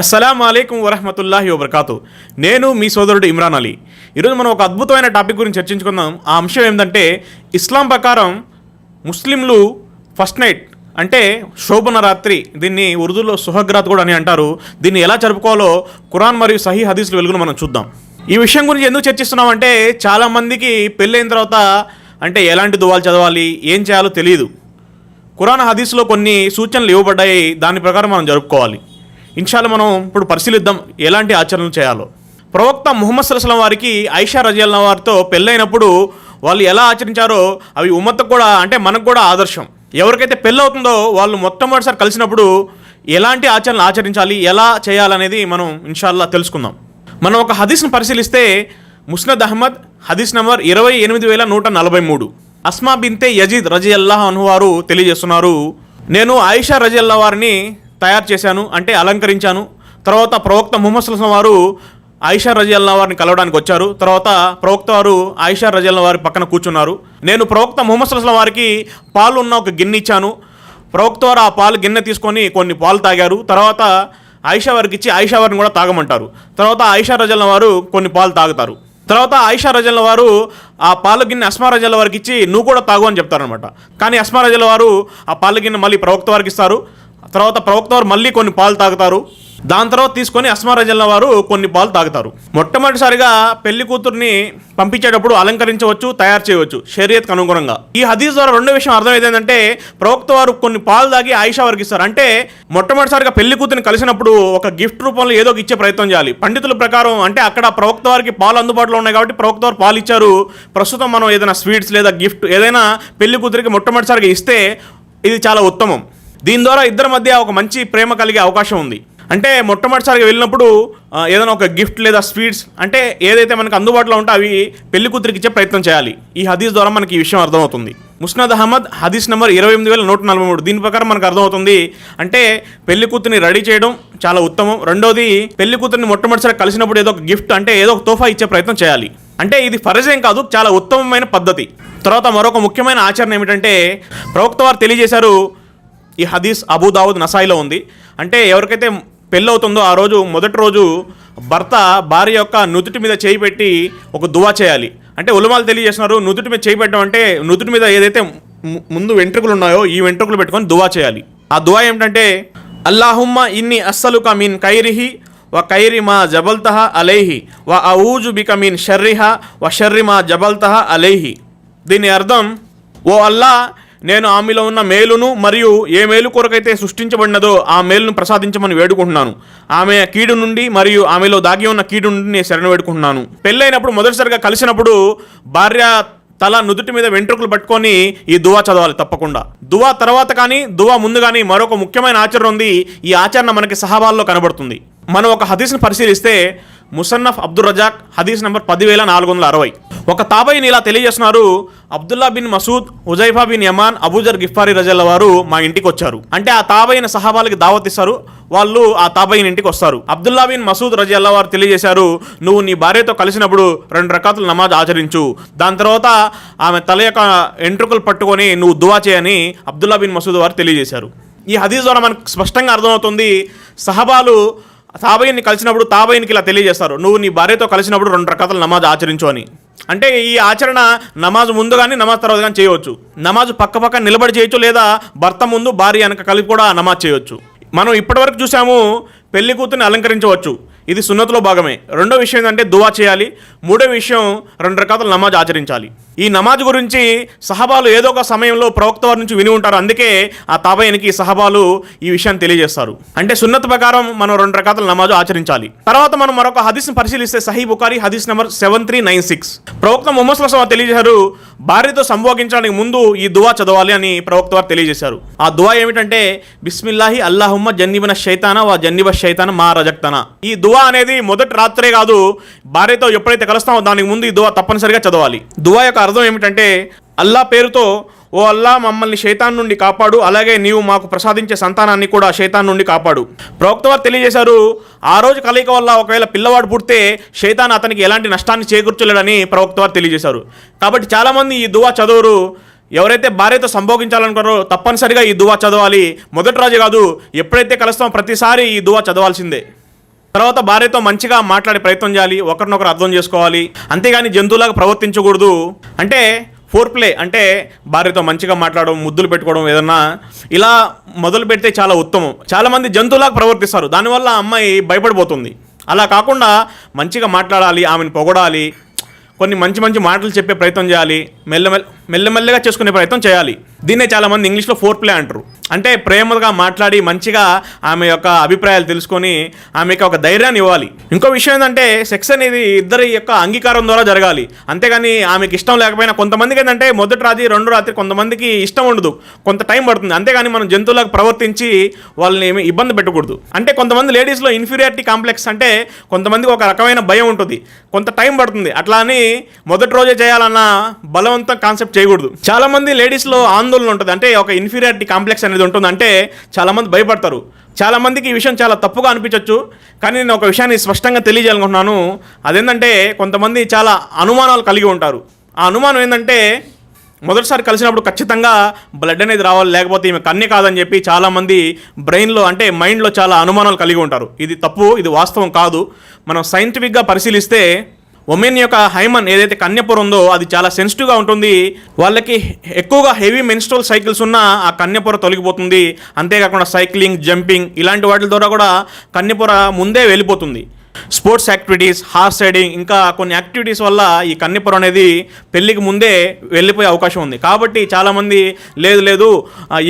అస్సలం అయికం వరహమతుల్లాహి వబర్కాతు. నేను మీ సోదరుడు ఇమ్రాన్ అలీ. ఈరోజు మనం ఒక అద్భుతమైన టాపిక్ గురించి చర్చించుకుందాం. ఆ అంశం ఏంటంటే ఇస్లాం ప్రకారం ముస్లింలు ఫస్ట్ నైట్ అంటే శోభన రాత్రి దీన్ని ఉర్దూలో సుహగ్రాత్ కూడా అని అంటారు. దీన్ని ఎలా జరుపుకోవాలో ఖురాన్ మరియు సహీ హదీసులు వెలుగును మనం చూద్దాం. ఈ విషయం గురించి ఎందుకు చర్చిస్తున్నామంటే చాలామందికి పెళ్ళైన తర్వాత అంటే ఎలాంటి దువాలు చదవాలి ఏం చేయాలో తెలియదు. ఖురాన్ హదీస్లో కొన్ని సూచనలు ఇవ్వబడ్డాయి దాని ప్రకారం మనం జరుపుకోవాలి. ఇన్షాల్లో మనం ఇప్పుడు పరిశీలిద్దాం ఎలాంటి ఆచరణలు చేయాలో. ప్రవక్త ముహమ్మద్ సల్లాం వారికి ఐషా రజియల్ వారితో పెళ్ళైనప్పుడు వాళ్ళు ఎలా ఆచరించారో అవి ఉమ్మత్కు కూడా అంటే మనకు కూడా ఆదర్శం. ఎవరికైతే పెళ్ళవుతుందో వాళ్ళు మొట్టమొదటిసారి కలిసినప్పుడు ఎలాంటి ఆచరణలు ఆచరించాలి ఎలా చేయాలనేది మనం ఇన్షాల్లా తెలుసుకుందాం. మనం ఒక హదీస్ను పరిశీలిస్తే ముస్నద్ అహ్మద్ హదీస్ నంబర్ ఇరవై ఎనిమిది వేల నూట నలభై మూడు. అస్మా బింతే యజీద్ రజీ అల్లాహ్ అను వారు తెలియజేస్తున్నారు నేను ఆయిషా రజీ అల్లా వారిని తయారు చేశాను అంటే అలంకరించాను. తర్వాత ప్రవక్త ముహమ్మద్ సుల్సం వారు ఆయిషా రజీ వారిని కలవడానికి వచ్చారు. తర్వాత ప్రవక్త వారు ఆయిషా రజీ వారి పక్కన కూర్చున్నారు. నేను ప్రవక్త ముహమ్మద్ సుల్సం వారికి పాలు ఉన్న ఒక గిన్నె ఇచ్చాను. ప్రవక్త వారు ఆ పాలు గిన్నె తీసుకొని కొన్ని పాలు తాగారు. తర్వాత ఆయిషా వారికి ఇచ్చి ఆయిషా వారిని కూడా తాగమంటారు. తర్వాత ఆయిషా రజల్న వారు కొన్ని పాలు తాగుతారు. తర్వాత ఆయిషా రజల్ల వారు ఆ పాలగిన్నె అస్మా రజల్ల వారికి ఇచ్చి నువ్వు కూడా తాగు అని చెప్తారనమాట కానీ అస్మా రజల వారు ఆ పాల గిన్నె మళ్ళీ ప్రవక్త వారికి ఇస్తారు. తర్వాత ప్రవక్త వారు మళ్ళీ కొన్ని పాలు తాగుతారు. దాని తర్వాత తీసుకొని అస్మారజల్ల వారు కొన్ని పాలు తాగుతారు. మొట్టమొదటిసారిగా పెళ్ళి కూతుర్ని పంపించేటప్పుడు అలంకరించవచ్చు తయారు చేయవచ్చు షరియత్కు అనుగుణంగా. ఈ హదీస్ ద్వారా రెండో విషయం అర్థమైంది ఏంటంటే ప్రవక్త వారు కొన్ని పాలు తాగి ఆయిషా వారికి ఇస్తారు. అంటే మొట్టమొదటిసారిగా పెళ్ళి కూతుర్ని కలిసినప్పుడు ఒక గిఫ్ట్ రూపంలో ఏదో ఒక ఇచ్చే ప్రయత్నం చేయాలి. పండితుల ప్రకారం అంటే అక్కడ ప్రవక్త వారికి పాలు అందుబాటులో ఉన్నాయి కాబట్టి ప్రవక్త వారు పాలు ఇచ్చారు. ప్రస్తుతం మనం ఏదైనా స్వీట్స్ లేదా గిఫ్ట్ ఏదైనా పెళ్ళి కూతురికి మొట్టమొదటిసారిగా ఇస్తే ఇది చాలా ఉత్తమం. దీని ద్వారా ఇద్దరి మధ్య ఒక మంచి ప్రేమ కలిగే అవకాశం ఉంది. అంటే మొట్టమొదటిసారిగా వెళ్ళినప్పుడు ఏదైనా ఒక గిఫ్ట్ లేదా స్వీట్స్ అంటే ఏదైతే మనకు అందుబాటులో ఉంటే అవి పెళ్ళి కూతురికి ఇచ్చే ప్రయత్నం చేయాలి. ఈ హదీస్ ద్వారా మనకి ఈ విషయం అర్థమవుతుంది. ముస్నద్ అహ్మద్ హదీస్ నెంబర్ ఇరవై ఎనిమిది వేల నూట నలభై మూడు. దీని ప్రకారం మనకు అర్థమవుతుంది అంటే పెళ్ళి కూతురిని రెడీ చేయడం చాలా ఉత్తమం. రెండోది పెళ్ళి కూతురిని మొట్టమొదటిసారి కలిసినప్పుడు ఏదో ఒక గిఫ్ట్ అంటే ఏదో ఒక తోఫా ఇచ్చే ప్రయత్నం చేయాలి. అంటే ఇది ఫరజేం కాదు చాలా ఉత్తమమైన పద్ధతి. తర్వాత మరొక ముఖ్యమైన ఆచరణ ఏమిటంటే ప్రవక్త వారు తెలియజేశారు ఈ హదీస్ అబూదావుద్ నసాయిలో ఉంది. అంటే ఎవరికైతే పెళ్ళవుతుందో ఆ రోజు మొదటి రోజు భర్త భార్య యొక్క నుదుటి మీద చేయి పెట్టి ఒక దువా చేయాలి. అంటే ఉలమాలు తెలియజేస్తున్నారు నుదుటి మీద చేయి పెట్టడం అంటే నుదుటి మీద ఏదైతే ముందు వెంట్రుకలు ఉన్నాయో ఈ వెంట్రుకలు పెట్టుకొని దువా చేయాలి. ఆ దువా ఏమిటంటే అల్లాహుమ్మ ఇన్ని అస్సలుక మీన్ కైరిహి వ కైరి మా జబల్తహ అలైహి వ ఔజు బిక మీన్ షర్రిహ వ షర్రి మా జబల్తహ అలైహి. దీని అర్థం ఓ అల్లా నేను ఆమెలో ఉన్న మేలును మరియు ఏ మేలు కొరకైతే సృష్టించబడినదో ఆ మేలును ప్రసాదించమని వేడుకుంటున్నాను. ఆమె కీడు నుండి మరియు ఆమెలో దాగి ఉన్న కీడు నుండి నేను శరణ వేడుకుంటున్నాను. పెళ్ళైనప్పుడు మొదటిసారిగా కలిసినప్పుడు భార్య తల నుదుటి మీద వెంట్రుకలు పట్టుకొని ఈ దువా చదవాలి తప్పకుండా. దువా తర్వాత కానీ దువా ముందు కానీ మరొక ముఖ్యమైన ఆచరణ ఉంది. ఈ ఆచరణ మనకి సహాబాల్లో కనబడుతుంది. మనం ఒక హదీస్ని పరిశీలిస్తే ముసన్నఫ్ అబ్దుల్ రజాక్ హదీస్ నెంబర్ పదివేల నాలుగు వందల అరవై. ఒక తాబయిని ఇలా తెలియజేస్తున్నారు Abdullah bin Masood Huzaifa bin Yaman Abu Dhar Ghifari రజల్ల వారు మా ఇంటికి వచ్చారు అంటే ఆ తాబయిన సహాబాలకి దావత్ ఇస్తారు వాళ్ళు ఆ తాబయిన ఇంటికి వస్తారు. అబ్దుల్లా బిన్ మసూద్ రజల్లా వారు తెలియజేశారు నువ్వు నీ భార్యతో కలిసినప్పుడు రెండు రకాల నమాజ్ ఆచరించు. దాని తర్వాత ఆమె తల యొక్క ఎంట్రుకలు పట్టుకొని నువ్వు దువా చేయని అబ్దుల్లా బిన్ మసూద్ వారు తెలియజేశారు. ఈ హదీస్ ద్వారా మనకు స్పష్టంగా అర్థమవుతుంది సహబాలు తాబయ్యని కలిసినప్పుడు తాబయినికి ఇలా తెలియజేస్తారు నువ్వు నీ భార్యతో కలిసినప్పుడు రెండు రకాల నమాజ్ ఆచరించు అని. అంటే ఈ ఆచరణ నమాజ్ ముందు కానీ నమాజ్ తర్వాత కానీ చేయవచ్చు. నమాజ్ పక్క పక్క నిలబడి చేయొచ్చు లేదా భర్త ముందు భార్య వెనక కలిపి కూడా నమాజ్ చేయొచ్చు. మనం ఇప్పటివరకు చూసాము పెళ్ళి కూతుర్ని అలంకరించవచ్చు. ఇది సున్నతిలో భాగమే. రెండో విషయం ఏంటంటే దువా చేయాలి. మూడో విషయం రెండు రకాల నమాజ్ ఆచరించాలి. ఈ నమాజ్ గురించి సహబాలు ఏదో ఒక సమయంలో ప్రవక్త వారి నుంచి విని ఉంటారు. అందుకే ఆ తాబయ్యనికి సహబాలు ఈ విషయాన్ని తెలియజేస్తారు. అంటే సున్నత ప్రకారం మనం రెండు రకాల నమాజ్ ఆచరించాలి. తర్వాత మనం మరొక హదీస్ని పరిశీలిస్తే సహీ బుకారి హదీస్ number seven three nine six. ప్రవక్త ముహమ్మద్ సలహా తెలియజేశారు భార్యతో సంభోగించడానికి ముందు ఈ దువా చదవాలి అని ప్రవక్త వారు తెలియజేశారు. ఆ దువా ఏమిటంటే బిస్మిల్లాహి అల్లాహుమ్మ జన్నిబన శైతాన వా జన్నిబ శైతాన మా రజక్తన. ఈ దువా అనేది మొదటి రాత్రే కాదు భార్యతో ఎప్పుడైతే కలుస్తామో దానికి ముందు ఈ దువా తప్పనిసరిగా చదవాలి. దువా యొక్క అర్థం ఏమిటంటే అల్లా పేరుతో ఓ అల్లా మమ్మల్ని శైతాన్ నుండి కాపాడు అలాగే నీవు మాకు ప్రసాదించే సంతానాన్ని కూడా శైతాన్ నుండి కాపాడు. ప్రవక్త వారు తెలియజేశారు ఆ రోజు కలయిక వల్ల ఒకవేళ పిల్లవాడు పుడితే శైతాన్ అతనికి ఎలాంటి నష్టాన్ని చేకూర్చలేడని ప్రవక్త వారు తెలియజేశారు. కాబట్టి చాలామంది ఈ దువా చదవరు ఎవరైతే భార్యతో సంభోగించాలనుకున్నారో తప్పనిసరిగా ఈ దువా చదవాలి. మొదటి రోజు కాదు ఎప్పుడైతే కలుస్తామో ప్రతిసారి ఈ దువా చదవాల్సిందే. తర్వాత భార్యతో మంచిగా మాట్లాడే ప్రయత్నం చేయాలి ఒకరినొకరు అర్థం చేసుకోవాలి. అంతేగాని జంతువులాగా ప్రవర్తించకూడదు. అంటే ఫోర్ ప్లే అంటే భార్యతో మంచిగా మాట్లాడడం ముద్దులు పెట్టుకోవడం ఏదన్నా ఇలా మొదలు పెడితే చాలా ఉత్తమం. చాలామంది జంతువులాగా ప్రవర్తిస్తారు. దానివల్ల అమ్మాయి భయపడిపోతుంది. అలా కాకుండా మంచిగా మాట్లాడాలి ఆమెను పొగడాలి కొన్ని మంచి మంచి మాటలు చెప్పే ప్రయత్నం చేయాలి మెల్లమెల్ల మెల్లమెల్లగా చేసుకునే ప్రయత్నం చేయాలి. దీన్నే చాలామంది ఇంగ్లీష్లో ఫోర్ ప్లే అంటారు. అంటే ప్రేమగా మాట్లాడి మంచిగా ఆమె యొక్క అభిప్రాయాలు తెలుసుకొని ఆమెకి ఒక ధైర్యాన్ని ఇవ్వాలి. ఇంకో విషయం ఏంటంటే సెక్స్ అనేది ఇద్దరి యొక్క అంగీకారం ద్వారా జరగాలి. అంతేగాని ఆమెకి ఇష్టం లేకపోయినా కొంతమందికి ఏంటంటే మొదటి రాత్రి రెండు రాత్రి కొంతమందికి ఇష్టం ఉండదు. కొంత టైం పడుతుంది. అంతేగాని మనం జంతువులకు ప్రవర్తించి వాళ్ళని ఏమి ఇబ్బంది పెట్టకూడదు. అంటే కొంతమంది లేడీస్లో ఇన్ఫీరియారిటీ కాంప్లెక్స్ అంటే కొంతమందికి ఒక రకమైన భయం ఉంటుంది. కొంత టైం పడుతుంది. అట్లా అని మొదటి రోజే చేయాలన్న బలవంతం కాన్సెప్ట్ చేయకూడదు. చాలా మంది లేడీస్లో ఆందోళన ఉంటుంది. అంటే ఒక ఇన్ఫీరియారిటీ కాంప్లెక్స్ అనేది ఉంటుంది. అంటే చాలా మంది భయపడతారు. చాలా మందికి ఈ విషయం చాలా తప్పుగా అనిపించవచ్చు కానీ నేను ఒక విషయాన్ని స్పష్టంగా తెలియజేయాలనుకుంటున్నాను. అదేంటంటే కొంతమంది చాలా అనుమానాలు కలిగి ఉంటారు. ఆ అనుమానం ఏంటంటే మొదటిసారి కలిసినప్పుడు ఖచ్చితంగా బ్లడ్ అనేది రావాలి. లేకపోతే ఈమె కన్య కాదని చెప్పి చాలామంది బ్రెయిన్లో అంటే మైండ్లో చాలా అనుమానాలు కలిగి ఉంటారు. ఇది తప్పు ఇది వాస్తవం కాదు. మనం సైంటిఫిక్గా పరిశీలిస్తే ఉమెన్ యొక్క హైమన్ ఏదైతే కన్యపొర ఉందో అది చాలా సెన్సిటివ్గా ఉంటుంది. వాళ్ళకి ఎక్కువగా హెవీ మెన్స్ట్రల్ సైకిల్స్ ఉన్న ఆ కన్యపొర తొలగిపోతుంది. అంతేకాకుండా సైక్లింగ్ జంపింగ్ ఇలాంటి వాటి ద్వారా కూడా కన్యపొర ముందే వెళ్ళిపోతుంది. స్పోర్ట్స్ యాక్టివిటీస్ హార్స్ రైడింగ్ ఇంకా కొన్ని యాక్టివిటీస్ వల్ల ఈ కన్నెపురం అనేది పెళ్ళికి ముందే వెళ్ళిపోయే అవకాశం ఉంది. కాబట్టి చాలామంది లేదు లేదు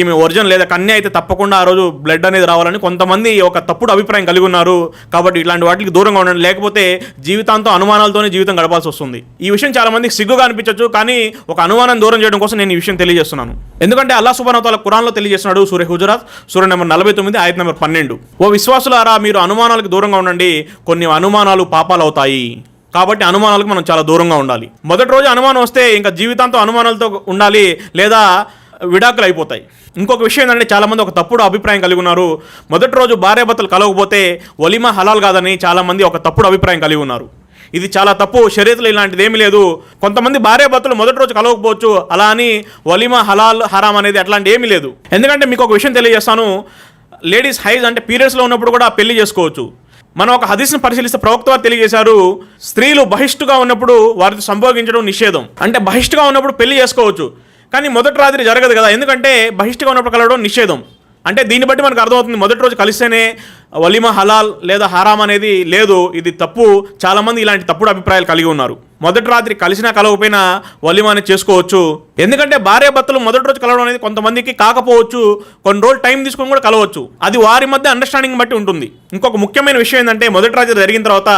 ఈమె ఒరిజినల్ లేదా కన్య అయితే తప్పకుండా ఆ రోజు బ్లడ్ అనేది రావాలని కొంతమంది ఒక తప్పుడు అభిప్రాయం కలిగి ఉన్నారు. కాబట్టి ఇలాంటి వాటికి దూరంగా ఉండండి. లేకపోతే జీవితాంతం అనుమానాలతోనే జీవితం గడపాల్సి వస్తుంది. ఈ విషయం చాలామందికి సిగ్గుగా అనిపించవచ్చు కానీ ఒక అనుమానం దూరం చేయడం కోసం నేను ఈ విషయం తెలియజేస్తున్నాను. ఎందుకంటే అల్లా సుబాన్ తాల కురాన్లో తెలియజేస్తున్నాడు సూర్య హుజరాత్ సూర్య నెంబర్ నలభై తొమ్మిది ఆయత నెంబర్ పన్నెండు. ఓ విశ్వాసులారా మీరు అనుమానాలకు దూరంగా ఉండండి. కొన్ని కొన్ని అనుమానాలు పాపాలు అవుతాయి కాబట్టి అనుమానాలకు మనం చాలా దూరంగా ఉండాలి. మొదటి రోజు అనుమానం వస్తే ఇంకా జీవితాంతం అనుమానాలతో ఉండాలి లేదా విడాకులు అయిపోతాయి ఇంకొక విషయం ఏంటంటే చాలామంది ఒక తప్పుడు అభిప్రాయం కలిగి ఉన్నారు. మొదటి రోజు భార్యాభర్తలు కలవకపోతే ఒలిమా హలాల్ కాదని చాలామంది ఒక తప్పుడు అభిప్రాయం కలిగి ఉన్నారు. ఇది చాలా తప్పు. శరీరలో ఇలాంటిది ఏమీ లేదు. కొంతమంది భార్యాభర్తలు మొదటి రోజు కలవకపోవచ్చు. అలా అని వలిమా హలాల్ హరాం అనేది అట్లాంటి ఏమీ లేదు. ఎందుకంటే మీకు ఒక విషయం తెలియజేస్తాను. లేడీస్ హైజ్ అంటే పీరియడ్స్లో ఉన్నప్పుడు కూడా పెళ్ళి చేసుకోవచ్చు. మనం ఒక హదీస్ను పరిశీలిస్తే ప్రవక్త వారు తెలియజేశారు స్త్రీలు బహిష్టుగా ఉన్నప్పుడు వారితో సంభోగించడం నిషేధం. అంటే బహిష్టుగా ఉన్నప్పుడు పెళ్ళి చేసుకోవచ్చు. కానీ మొదటి రాత్రి జరగదు కదా. ఎందుకంటే బహిష్టుగా ఉన్నప్పుడు కలవడం నిషేధం. అంటే దీన్ని బట్టి మనకు అర్థమవుతుంది మొదటి రోజు కలిస్తేనే వలిమ హలాల్ లేదా హరాం అనేది లేదు ఇది తప్పు. చాలామంది ఇలాంటి తప్పుడు అభిప్రాయాలు కలిగి ఉన్నారు. మొదటి రాత్రి కలిసినా కలవకపోయినా వలిమా అనేది చేసుకోవచ్చు. ఎందుకంటే భార్య భర్తలు మొదటి రోజు కలవడం అనేది కొంతమందికి కాకపోవచ్చు. కొన్ని రోజులు టైం తీసుకొని కూడా కలవచ్చు. అది వారి మధ్య అండర్స్టాండింగ్ బట్టి ఉంటుంది. ఇంకొక ముఖ్యమైన విషయం ఏంటంటే మొదటి రాత్రి జరిగిన తర్వాత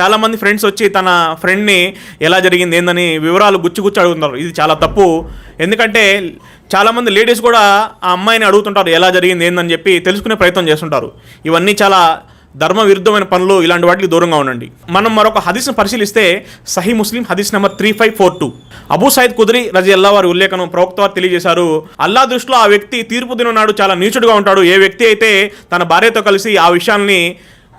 చాలామంది ఫ్రెండ్స్ వచ్చి తన ఫ్రెండ్ని ఎలా జరిగింది ఏందని వివరాలు గుచ్చి గుచ్చి అడుగుతున్నారు ఇది చాలా తప్పు. ఎందుకంటే చాలామంది లేడీస్ కూడా ఆ అమ్మాయిని అడుగుతుంటారు ఎలా జరిగింది ఏందని చెప్పి తెలుసుకునే ప్రయత్నం చేస్తుంటారు. ఇవన్నీ చాలా ధర్మ విరుద్ధమైన పనులు ఇలాంటి వాటికి దూరంగా ఉండండి. మనం మరొక హదీస్ను పరిశీలిస్తే సహీ ముస్లిం హదీస్ number three five four two. Abu Saeed Khudri రజి అల్లా వారి ఉల్లేఖనం ప్రవక్త వారు తెలియజేశారు అల్లా దృష్టిలో ఆ వ్యక్తి తీర్పు దిననాడు చాలా నీచుడుగా ఉంటాడు. ఏ వ్యక్తి అయితే తన భార్యతో కలిసి ఆ విషయాల్ని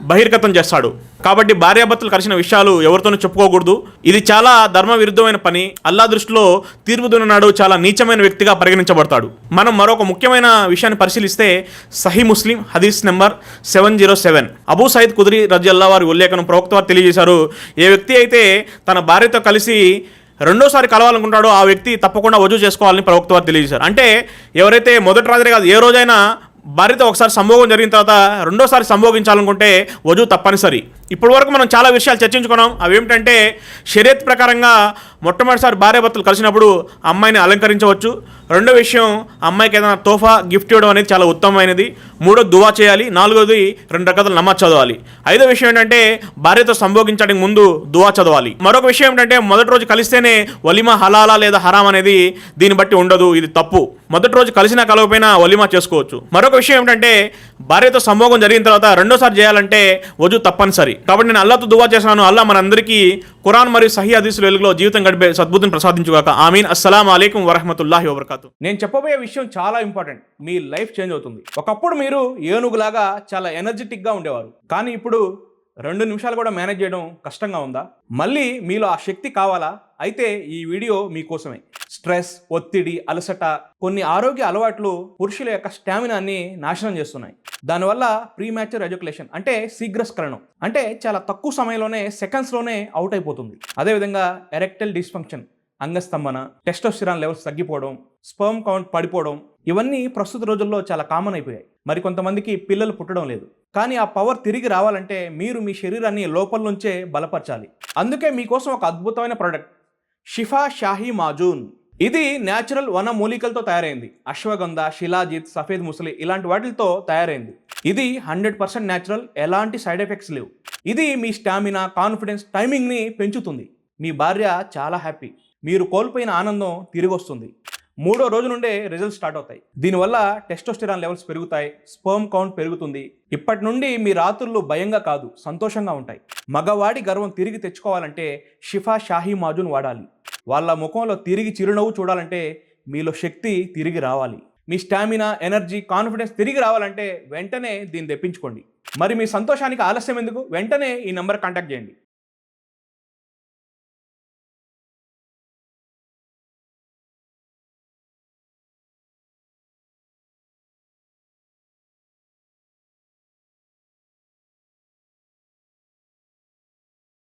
బహిర్గతం చేస్తాడు. కాబట్టి భార్యాభర్తలు కలిసిన విషయాలు ఎవరితోనూ చెప్పుకోకూడదు. ఇది చాలా ధర్మ విరుద్ధమైన పని. అల్లా దృష్టిలో తీర్పు దున్ననాడు చాలా నీచమైన వ్యక్తిగా పరిగణించబడతాడు. మనం మరొక ముఖ్యమైన విషయాన్ని పరిశీలిస్తే సహీ ముస్లిం హదీస్ number seven zero seven. Abu Saeed Khudri రజల్లా వారి ఉల్లేఖనం ప్రవక్త వారు తెలియజేశారు. ఏ వ్యక్తి అయితే తన భార్యతో కలిసి రెండోసారి కలవాలనుకుంటాడో ఆ వ్యక్తి తప్పకుండా వజూ చేసుకోవాలని ప్రవక్త వారు తెలియజేశారు. అంటే ఎవరైతే మొదటి రాత్రి కాదు ఏ రోజైనా భార్యతో ఒకసారి సంభోగం జరిగిన తర్వాత రెండోసారి సంభోగించాలనుకుంటే వజూ తప్పనిసరి. ఇప్పటి వరకు మనం చాలా విషయాలు చర్చించుకున్నాం. అవి ఏమిటంటే షరియత్ ప్రకారంగా మొట్టమొదటిసారి భార్యాభర్తలు కలిసినప్పుడు అమ్మాయిని అలంకరించవచ్చు. రెండో విషయం అమ్మాయికి ఏదైనా తోఫా గిఫ్ట్ ఇవ్వడం అనేది చాలా ఉత్తమమైనది. మూడో దువా చేయాలి. నాలుగోది రెండు రకాల నమాజ్ చదవాలి. ఐదో విషయం ఏంటంటే భార్యతో సంభోగించడానికి ముందు దువా చదవాలి. మరొక విషయం ఏంటంటే మొదటి రోజు కలిస్తేనే వలిమా హలాలా లేదా హరాం అనేది దీన్ని బట్టి ఉండదు. ఇది తప్పు. మొదటి రోజు కలిసినా కలవకపోయినా వలిమా చేసుకోవచ్చు. మరొక విషయం ఏంటంటే భార్యతో సంభోగం జరిగిన తర్వాత రెండోసారి చేయాలంటే వజు తప్పనిసరి. కాబట్టి నేను అల్లాతో దువా చేశాను. అల్లా మనందరికీ ఖురాన్ మరియు సహీ హదీసుల వెలుగులో జీవితం గడిపే సద్బుద్ధిని ప్రసాదించుగాక. ఆమీన్. అస్సలం అలైకం వరహమతుల్లాహి వబర్కాతు. నేను చెప్పబోయే విషయం చాలా ఇంపార్టెంట్. మీ లైఫ్ చేంజ్ అవుతుంది. ఒకప్పుడు మీరు ఏనుగులాగా చాలా ఎనర్జెటిక్గా ఉండేవారు. కానీ ఇప్పుడు రెండు నిమిషాలు కూడా మేనేజ్ చేయడం కష్టంగా ఉందా? మళ్ళీ మీలో ఆ శక్తి కావాలా? అయితే ఈ వీడియో మీకోసమే స్ట్రెస్ ఒత్తిడి అలసట కొన్ని ఆరోగ్య అలవాట్లు పురుషుల యొక్క స్టామినాన్ని నాశనం చేస్తున్నాయి. దానివల్ల ప్రీమాచ్యూర్ ఎడ్యుకేషన్ అంటే శీఘ్రస్కరణం అంటే చాలా తక్కువ సమయంలోనే సెకండ్స్లోనే అవుట్ అయిపోతుంది. అదేవిధంగా ఎరెక్టల్ డిస్ఫంక్షన్ అంగస్తంభన టెస్టోస్టిరాన్ లెవెల్స్ తగ్గిపోవడం స్పర్మ్ కౌంట్ పడిపోవడం ఇవన్నీ ప్రస్తుత రోజుల్లో చాలా కామన్ అయిపోయాయి. మరి కొంతమందికి పిల్లలు పుట్టడం లేదు. కానీ ఆ పవర్ తిరిగి రావాలంటే మీరు మీ శరీరాన్ని లోపల నుంచే బలపరచాలి. అందుకే మీకోసం ఒక అద్భుతమైన ప్రోడక్ట్ షిఫా షాహీ మాజూన్ ఇది న్యాచురల్ వన మూలికలతో తయారైంది. అశ్వగంధ శిలాజిత్ సఫేద్ ముసలి ఇలాంటి వాటితో తయారైంది. ఇది హండ్రెడ్ పర్సెంట్ న్యాచురల్ ఎలాంటి సైడ్ ఎఫెక్ట్స్ లేవు. ఇది మీ స్టామినా కాన్ఫిడెన్స్ టైమింగ్ని పెంచుతుంది. మీ భార్య చాలా హ్యాపీ. మీరు కోల్పోయిన ఆనందం తిరిగి వస్తుంది మూడో రోజు నుండే రిజల్ట్స్ స్టార్ట్ అవుతాయి. దీనివల్ల టెస్టోస్టిరాన్ లెవెల్స్ పెరుగుతాయి స్పర్మ్ కౌంట్ పెరుగుతుంది. ఇప్పటి నుండి మీ రాత్రులు భయంగా కాదు సంతోషంగా ఉంటాయి. మగవాడి గర్వం తిరిగి తెచ్చుకోవాలంటే షిఫా షాహీ మాజున్ వాడాలి. వాళ్ళ ముఖంలో తిరిగి చిరునవ్వు చూడాలంటే మీలో శక్తి తిరిగి రావాలి. మీ స్టామినా ఎనర్జీ కాన్ఫిడెన్స్ తిరిగి రావాలంటే వెంటనే దీన్ని తెప్పించుకోండి. మరి మీ సంతోషానికి ఆలస్యం ఎందుకు? వెంటనే ఈ నెంబర్ కాంటాక్ట్ చేయండి.